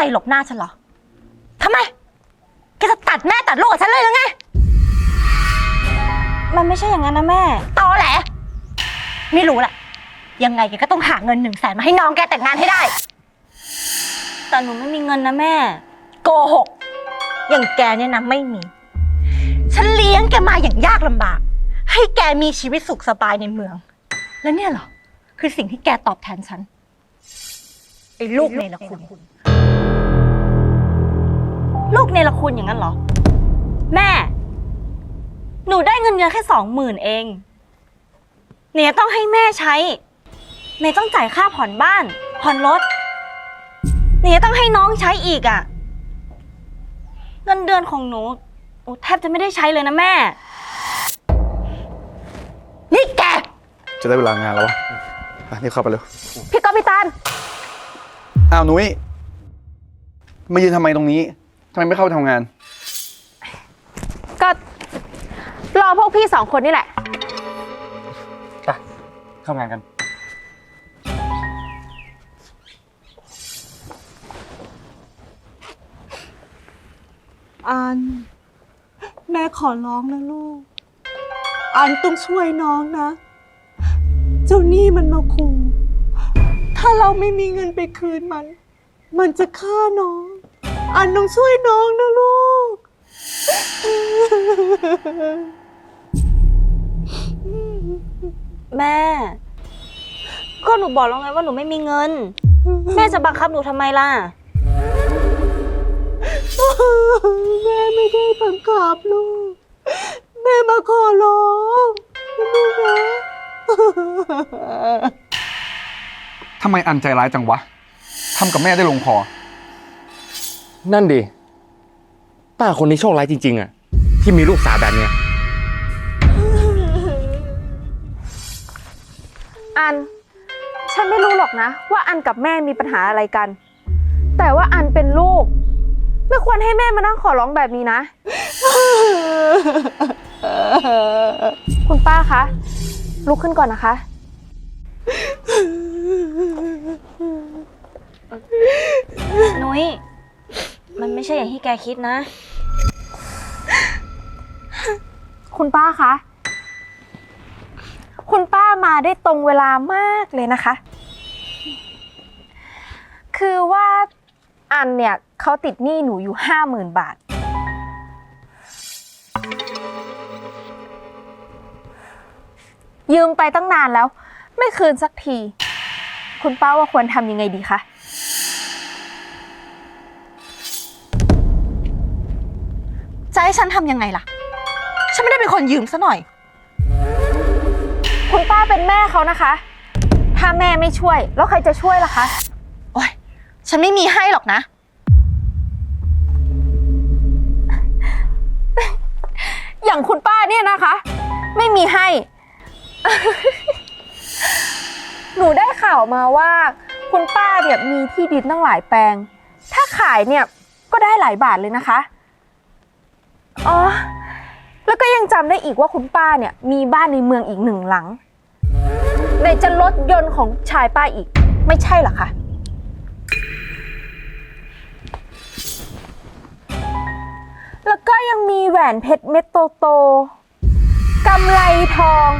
ใจหลบหน้าฉันเหรอทำไม แกจะตัดแม่ตัดลูกกับฉันเลยหรือไง มันไม่ใช่อย่างนั้นนะแม่ ตอแหล ไม่รู้แหละ ยังไงแกก็ต้องหาเงินหนึ่งแสนมาให้น้องแกแต่งงานให้ได้ แต่หนูไม่มีเงินนะแม่ โกหก อย่างแกเนี่ยนะไม่มี ฉันเลี้ยงแกมาอย่างยากลำบาก ให้แกมีชีวิตสุขสบายในเมือง แล้วเนี่ยเหรอ คือสิ่งที่แกตอบแทนฉันไอ้ลูกในละคุณ ลูกเนรคุณอย่างนั้นเหรอ แม่ หนูได้เงินเดือนแค่สองหมื่นเอง เนี่ยต้องให้แม่ใช้ เนยต้องจ่ายค่าผ่อนบ้าน ผ่อนรถ เนี่ยต้องให้น้องใช้อีกอะ่ะ เงินเดือนของหนูหนูแทบจะไม่ได้ใช้เลยนะแม่ นี่แก จะได้เวลางานแล้ววะอะนี่เข้าไปเร็ว พี่ก๊อฟพี่ตาลอ้าวนุ้ยมายืนทำไมตรงนี้ ทำไมไม่เข้าไปทำงาน ก็รอพวกพี่สองคนนี่แหละ ไปเข้างานกันอันแม่ขอร้องนะลูกอันต้องช่วยน้องนะ เจ้าหนี้มันมาขู่ถ้าเราไม่มีเงินไปคืนมัน มันจะฆ่าน้อง อันต้องช่วยน้องนะลูก แม่ ก็หนูบอกแล้วไงว่าหนูไม่มีเงิน แม่จะบังคับหนูทำไมล่ะ แม่ไม่ได้บังคับลูก แม่มาขอร้องลูกนะทำไมอันใจร้ายจังวะ ทำกับแม่ได้ลงคอ นั่นดิ ป้าคนนี้โชคร้ายจริง ๆอะที่มีลูกสาวแบบเนี้ย อัน ฉันไม่รู้หรอกนะ ว่าอันกับแม่มีปัญหาอะไรกัน แต่ว่าอันเป็นลูก ไม่ควรให้แม่มานั่งขอร้องแบบนี้นะ คุณป้าคะ ลุกขึ้นก่อนนะคะ นุ้ยมัน ไม่ใช่อย่างที่แกคิดนะ คุณป้าคะ คุณป้ามาได้ตรงเวลามากเลยนะคะ คือว่าอันเนี่ยเขาติดหนี้หนูอยู่ห้าหมื่นบาท ยืมไปตั้งนานแล้ว ไม่คืนสักที คุณป้าว่าควรทำยังไงดีคะ ให้ฉันทำยังไงล่ะ ฉันไม่ได้เป็นคนยืมซะหน่อย คุณป้าเป็นแม่เขานะคะ ถ้าแม่ไม่ช่วย แล้วใครจะช่วยล่ะคะ โอ๊ยฉันไม่มีให้หรอกนะ อย่างคุณป้าเนี่ยนะคะ ไม่มีให้ หนูได้ข่าวมาว่า คุณป้าเนี่ยมีที่ดินตั้งหลายแปลง ถ้าขายเนี่ยก็ได้หลายบาทเลยนะคะ อ๋อ แล้วก็ยังจำได้อีกว่าคุณป้าเนี่ย มีบ้านในเมืองอีกหนึ่งหลังไหนจะรถยนต์ของชายป้าอีก ไม่ใช่เหรอคะ แล้วก็ยังมีแหวนเพชรเม็ดโตๆกำไลทอง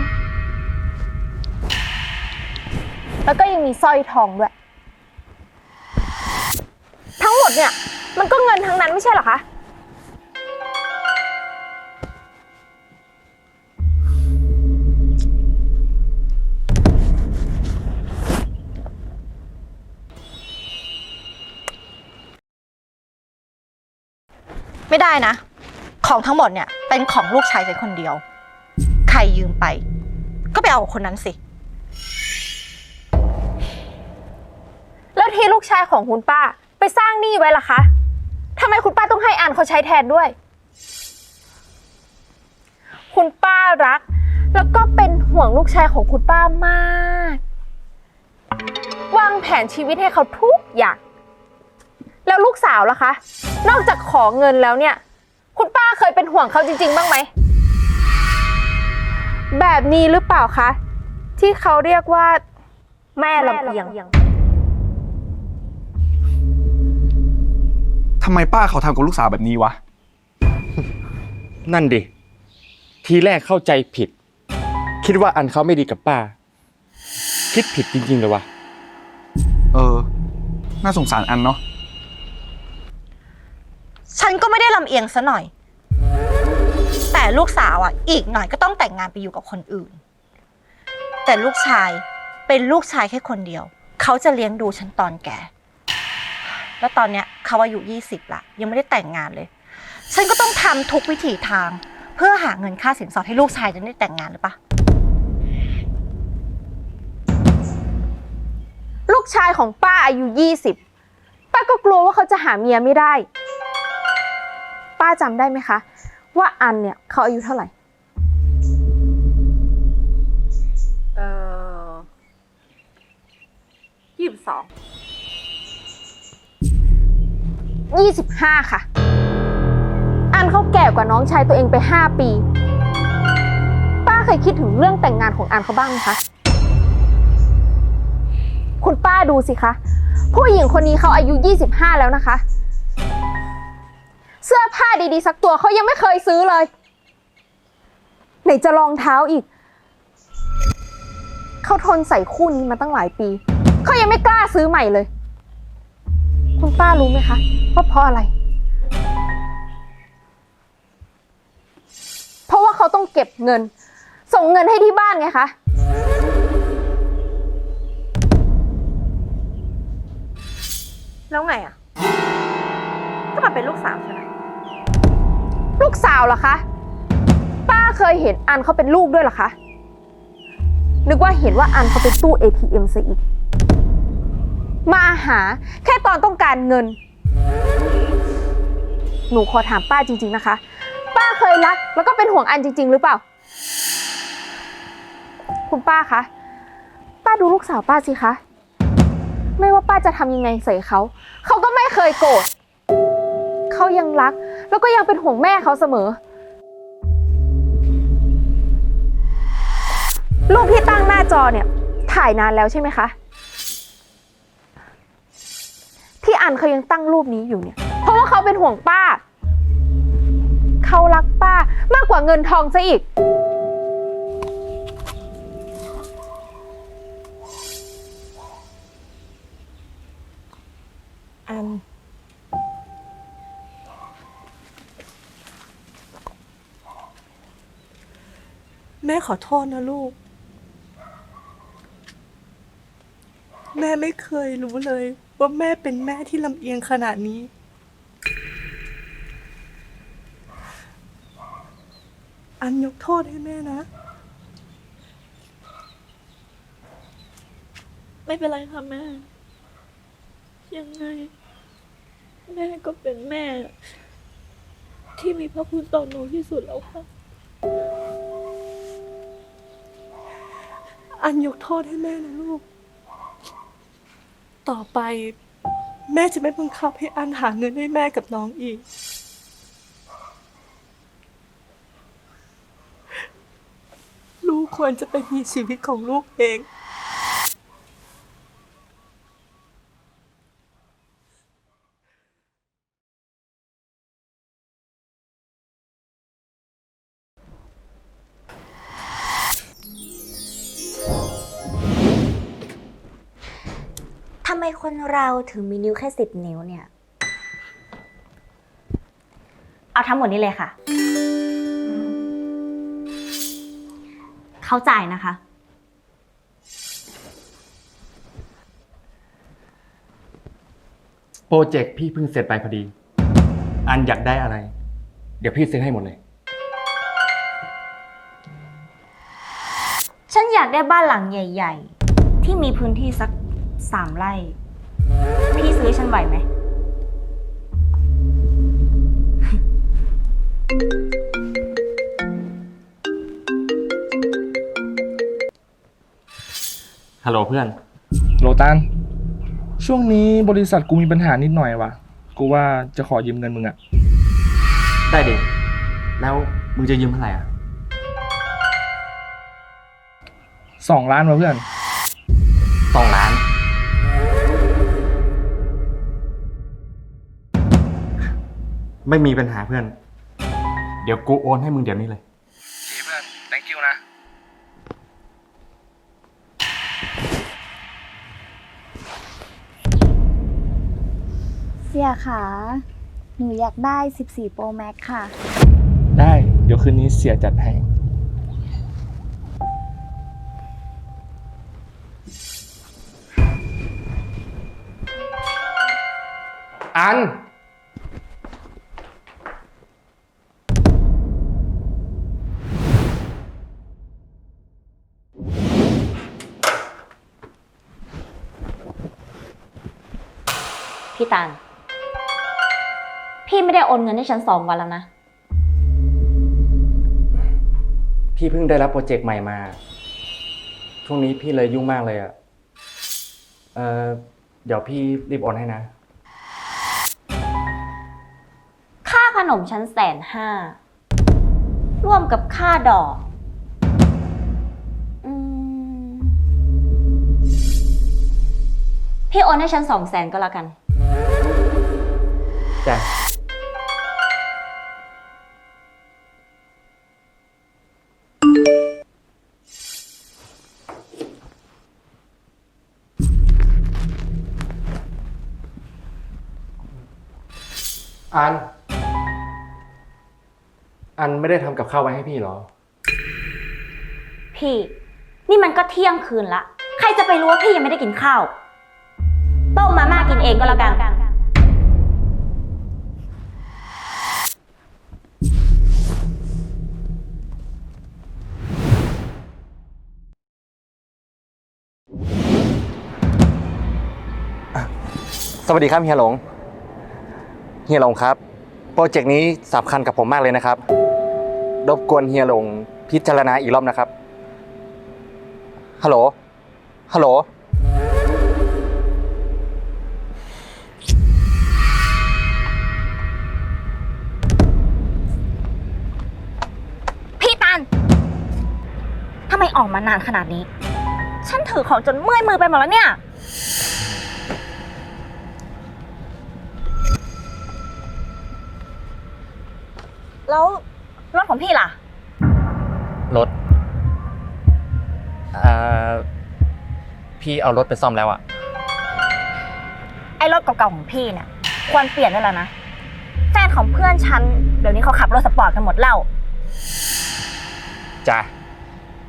แล้วก็ยังมีสร้อยทองด้วย ทั้งหมดเนี่ย มันก็เงินทั้งนั้นไม่ใช่เหรอคะ ได้นะ ของทั้งหมดเนี่ย เป็นของลูกชายฉันคนเดียว ใครยืมไป ก็ไปเอากับคนนั้นสิ แล้วที่ลูกชายของคุณป้าไปสร้างหนี้ไว้ล่ะคะทำไมคุณป้าต้องให้อันเขาใช้แทนด้วย คุณป้ารัก แล้วก็เป็นห่วงลูกชายของคุณป้า มาก วางแผนชีวิตให้เขาทุกอย่าง แล้วลูกสาวล่ะคะ นอกจากขอเงินแล้วเนี่ย คุณป้าเคยเป็นห่วงเขาจริง ๆ บ้างไหม แบบนี้หรือเปล่าคะ ที่เขาเรียกว่า แม่ลำเอียงำไมป้าเขาทำกับลูกสาวแบบนี้วะ นั่นดิ ทีแรกเข้าใจผิด คิดว่าอันเขาไม่ดีกับป้า คิดผิดจริงๆเลยวะ เออ น่าสงสารอันเนาะ ฉันก็ไม่ได้ลำเอียงซะหน่อย แต่ลูกสาวอะ อีกหน่อยก็ต้องแต่งงานไปอยู่กับคนอื่น แต่ลูกชายเป็นลูกชายแค่คนเดียว เขาจะเลี้ยงดูฉันตอนแก่ แล้วตอนเนี้ยเขาอายุยี่สิบละยังไม่ได้แต่งงานเลย ฉันก็ต้องทำทุกวิถีทาง เพื่อหาเงินค่าสินสอดให้ลูกชายจะได้แต่งงานหรือปะลูกชายของป้าอายุ 20 ป้าก็กลัวว่าเขาจะหาเมียไม่ได้ ป้าจำได้ไหมคะ ว่าอันเนี่ยเขาอายุเท่าไหร่ เออยี่สิบสอง25 ค่ะ อันเขาแก่กว่าน้องชายตัวเองไป 5 ปี ป้าเคยคิดถึงเรื่องแต่งงานของอันเขาบ้างไหมคะ คุณป้าดูสิคะ ผู้หญิงคนนี้เขาอายุ 25 แล้วนะคะ เสื้อผ้าดีๆ สักตัวเขายังไม่เคยซื้อเลย ไหนจะรองเท้าอีก เขาทนใส่คู่นี้มาตั้งหลายปี เขายังไม่กล้าซื้อใหม่เลย คุณป้ารู้ไหมคะว่าเพราะอะไร เพราะว่าเขาต้องเก็บเงิน ส่งเงินให้ที่บ้านไงคะแล้วไงอะ ก็มาเป็นลูกสาวฉันอะ ลูกสาวเหรอคะ ป้าเคยเห็นอันเขาเป็นลูกด้วยเหรอคะ นึกว่าเห็นว่าอันเขาเป็นตู้ ATM ซะอีก มาหาแค่ตอนต้องการเงิน หนูขอถามป้าจริง ๆนะคะ ป้าเคยรักแล้วก็เป็นห่วงอันจริง ๆ หรือเปล่า คุณป้าคะ ป้าดูลูกสาวป้าสิคะ ไม่ว่าป้าจะทำยังไงใส่เขา เขาก็ไม่เคยโกรธ เขายังรัก แล้วก็ยังเป็นห่วงแม่เขาเสมอ รูปที่ตั้งหน้าจอเนี่ย ถ่ายนานแล้วใช่ไหมคะ ที่อันเขายังตั้งรูปนี้อยู่เนี่ย เพราะว่าเขาเป็นห่วงป้า เขารักป้ามากกว่าเงินทองซะอีก อัน ม่ขอโทษนะลูก แม่ไม่เคยรู้เลย ว่าแม่เป็นแม่ที่ลำเอียงขนาดนี้ อันยกโทษให้แม่นะ ไม่เป็นไรค่ะแม่ ยังไง แม่ก็เป็นแม่ ที่มีพระคุณต่อหนูที่สุดแล้วค่ะ อันยกโทษให้แม่นะลูก ต่อไป แม่จะไม่บังคับให้อันหาเงินให้แม่กับน้องอีก ลูกควรจะไปมีชีวิตของลูกเอง คนเราถึงมีนิ้วแค่สิบนิ้วเนี่ย เอาทั้งหมดนี้เลยค่ะ เข้าใจนะคะ โปรเจกต์พี่เพิ่งเสร็จไปพอดี อันอยากได้อะไร เดี๋ยวพี่ซื้อให้หมดเลย ฉันอยากได้บ้านหลังใหญ่ ๆ ที่มีพื้นที่สักสามไร่ พี่ซื้อให้ฉันไหวไหม ฮัลโหลเพื่อน โลตัน ช่วงนี้บริษัทกูมีปัญหานิดหน่อยว่ะ กูว่าจะขอยืมเงินมึงอะได้ดิ แล้วมึงจะยืมเท่าไหร่อะสองล้านว่ะเพื่อน ไม่มีปัญหาเพื่อน เดี๋ยวกูโอนให้มึงเดี๋ยวนี้เลย ดีเพื่อน thank you นะ เสียขาหนูอยากได้ 14 Pro Max ค่ะ ได้ เดี๋ยวคืนนี้เสียจัดให้อัน พี่ตาลพี่ไม่ได้โอนเงินให้ฉันสองวันแล้วนะ พี่เพิ่งได้รับโปรเจกต์ใหม่มา ช่วงนี้พี่เลยยุ่งมากเลยอะ่ะเออเดี๋ยวพี่รีบโอนให้นะ ค่าขนมชั้นแสนห้า ร่วมกับค่าดอกอมพี่โอนให้ฉันสองแสนก็แล้วกัน จ้ะอัน อันไม่ได้ทำกับข้าวไว้ให้พี่เหรอ พี่ นี่มันก็เที่ยงคืนละ ใครจะไปรู้ว่าพี่ยังไม่ได้กินข้าว ต้มมาม่ากินเองก็แล้วกัน วัสดีครับเฮียหลงเฮียหลงครับ โปรเจกต์นี้สำคัญกับผมมากเลยนะครับ รบกวนเฮียหลงพิจารณาอีกรอบนะครับ ฮัลโหล ฮัลโหล พี่ตัน ทำไมออกมานานขนาดนี้ ฉันถือของจนเมื่อยมือไปหมดแล้วเนี่ย พี่เอารถไปซ่อมแล้วอะไอ้รถเก่าๆของพี่เนี่ยควรเปลี่ยนได้แล้วนะแฟนของเพื่อนฉันเดี๋ยวนี้เขาขับรถสปอร์ตกันหมดแล้ว จ้ะ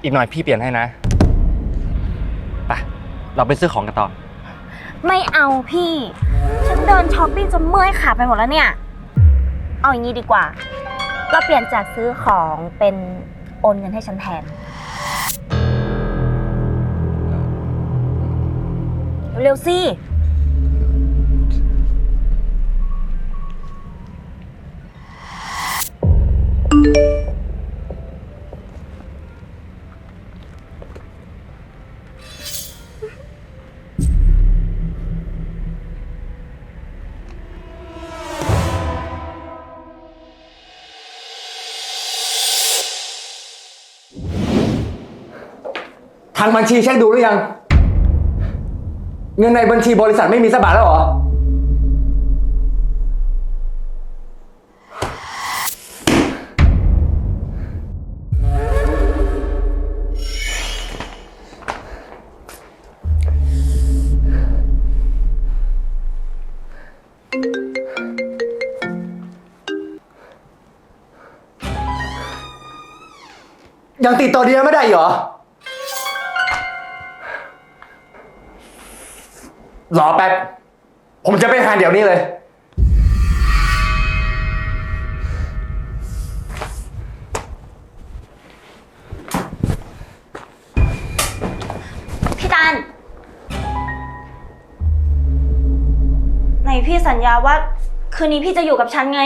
อีกหน่อยพี่เปลี่ยนให้นะไปเราไปซื้อของกันต่อ ไม่เอาพี่ ฉันเดินช้อปปิ้งจนเมื่อยขาไปหมดแล้วเนี่ย เอาอย่างนี้ดีกว่า เราเปลี่ยนจากซื้อของเป็นโอนเงินให้ฉันแทน เร็วๆสิ ทางบัญชีเช็คดูหรือยัง เงินในบัญชีบริษัทไม่มีสักบาทแล้วเหรอ ยังติดต่อเดียไม่ได้อีกเหรอ รอแป๊บ ผมจะไปหาเดี๋ยวนี้เลย พี่ตันไหนพี่สัญญาว่า คืนนี้พี่จะอยู่กับฉันไง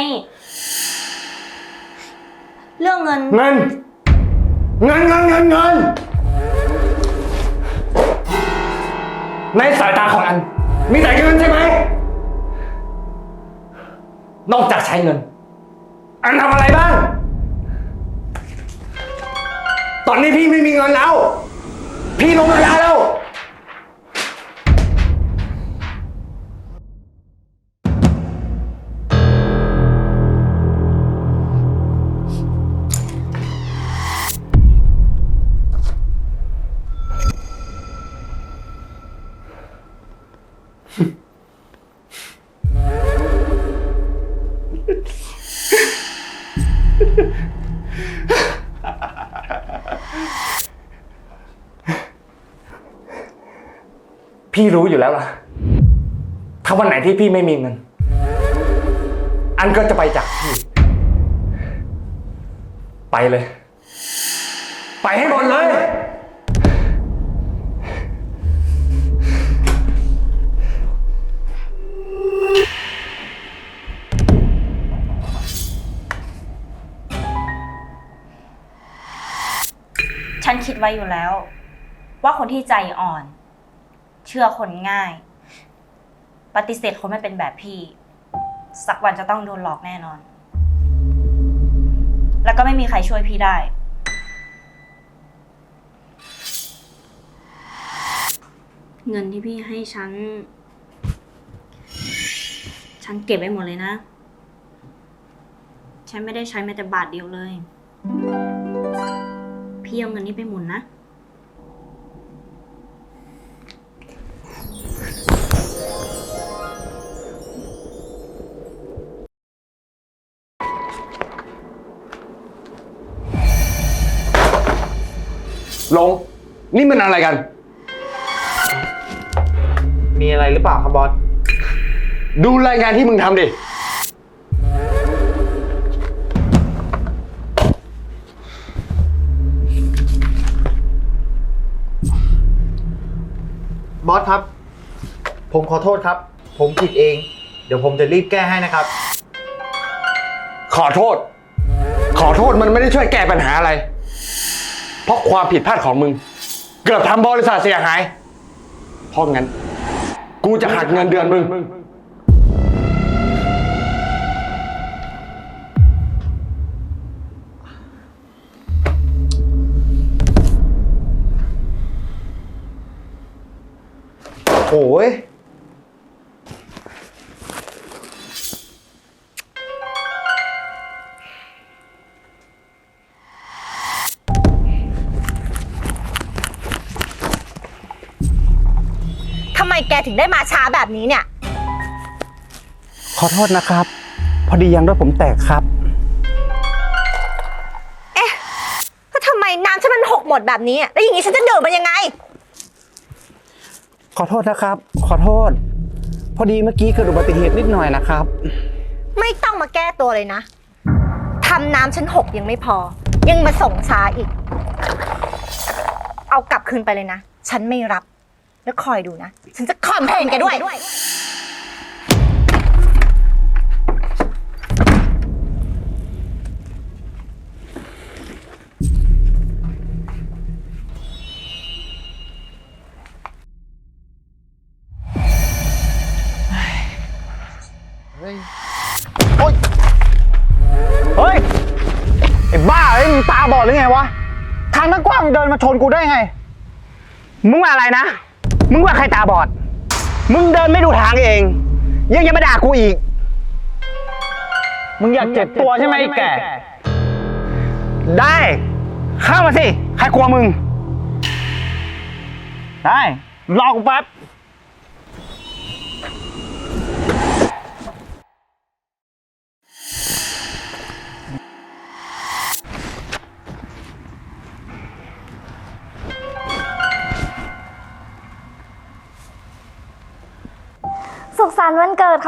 เรื่องเงิน เงิน เงินเงินเงินเงิน ในสายตาของอัน มีแต่เงินใช่ไหม นอกจากใช้เงิน อันทำอะไรบ้าง ตอนนี้พี่ไม่มีเงินแล้ว พี่ลงเวลาแล้ว พี่รู้อยู่แล้วล่ะ ถ้าวันไหนที่พี่ไม่มีเงิน อันก็จะไปจากพี่ ไปเลย ไปให้หมดเลย ฉันคิดไว้อยู่แล้ว ว่าคนที่ใจอ่อน เชื่อคนง่าย ปฏิเสธคนไม่เป็นแบบพี่ สักวันจะต้องโดนหลอกแน่นอน แล้วก็ไม่มีใครช่วยพี่ได้ เงินที่พี่ให้ฉัน ฉันเก็บไว้หมดเลยนะ ฉันไม่ได้ใช้แม้แต่บาทเดียวเลย พี่เอาเงินนี้ไปหมุนนะ นี่มันอะไรกัน มีอะไรหรือเปล่าครับบอส ดูรายงานที่มึงทำดิ บอสครับ ผมขอโทษครับ ผมผิดเอง เดี๋ยวผมจะรีบแก้ให้นะครับ ขอโทษ ขอโทษมันไม่ได้ช่วยแก้ปัญหาอะไร เพราะความผิดพลาดของมึง เกือบทำบริษัทเสียหายเพราะงั้น กูจะหักเงินเดือนมึง โอ้ย มแกถึงได้มาช้าแบบนี้เนี่ย ขอโทษนะครับ พอดียางรถผมแตกครับก็ทำไมน้ำฉันมันหกหมดแบบนี้อะแล้วอย่างนี้ฉันจะดื่มมันยังไง ขอโทษนะครับ ขอโทษ พอดีเมื่อกี้เกิดอุบัติเหตุนิดหน่อยนะครับ ไม่ต้องมาแก้ตัวเลยนะ ทำน้ำฉันหกยังไม่พอ ยังมาส่งช้าอีก เอากลับคืนไปเลยนะ ฉันไม่รับ แล้วคอยดูนะ ฉันจะคอมเพลนแกด้วย เฮ้ย ไอ้บ้าเอ้ยมึงตาบอดหรือไงวะ ทางตั้งกว้างมึงเดินมาชนกูได้ไง มึงว่าอะไรนะ มึงว่าใครตาบอด มึงเดินไม่ดูทางเอง ยังยังมาด่ากูอีก มึงอยากเจ็บตัวใช่ไหมไอ้แก่ ได้ เข้ามาสิ ใครกลัวมึง ได้ รอกูแป๊บ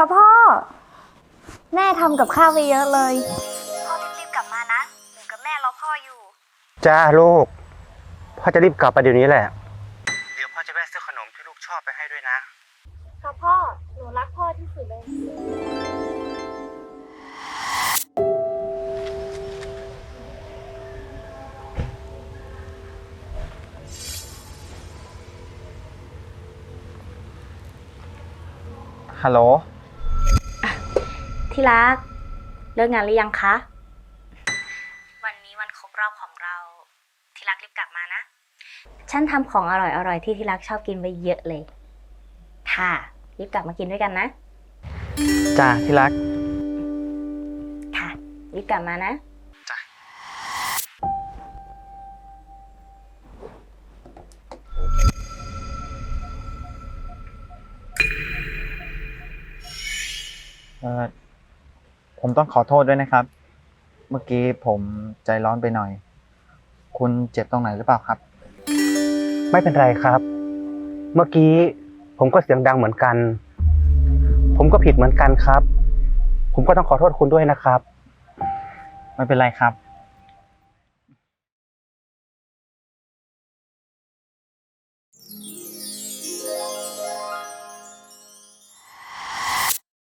ค่ะพ่อ แม่ทำกับข้าวไปเยอะเลย พ่อรีบๆกลับมานะ หนูกับแม่รอพ่ออยู่ จ้าลูก พ่อจะรีบกลับไปเดี๋ยวนี้แหละ เดี๋ยวพ่อจะแวะซื้อขนมที่ลูกชอบไปให้ด้วยนะ ค่ะพ่อ หนูรักพ่อที่สุดเลย ฮัลโหล ที่รัก เลิกงานหรือยังคะ วันนี้วันครบรอบของเรา ที่รักรีบกลับมานะ ฉันทำของอร่อยๆที่ที่รักชอบกินไว้เยอะเลย ค่ะ รีบกลับมากินด้วยกันนะ จ้าที่รัก ค่ะ รีบกลับมานะเอ่อ ผมต้องขอโทษด้วยนะครับ เมื่อกี้ผมใจร้อนไปหน่อย คุณเจ็บตรงไหนหรือเปล่าครับ ไม่เป็นไรครับ เมื่อกี้ผมก็เสียงดังเหมือนกัน ผมก็ผิดเหมือนกันครับ ผมก็ต้องขอโทษคุณด้วยนะครับ ไม่เป็นไรครับ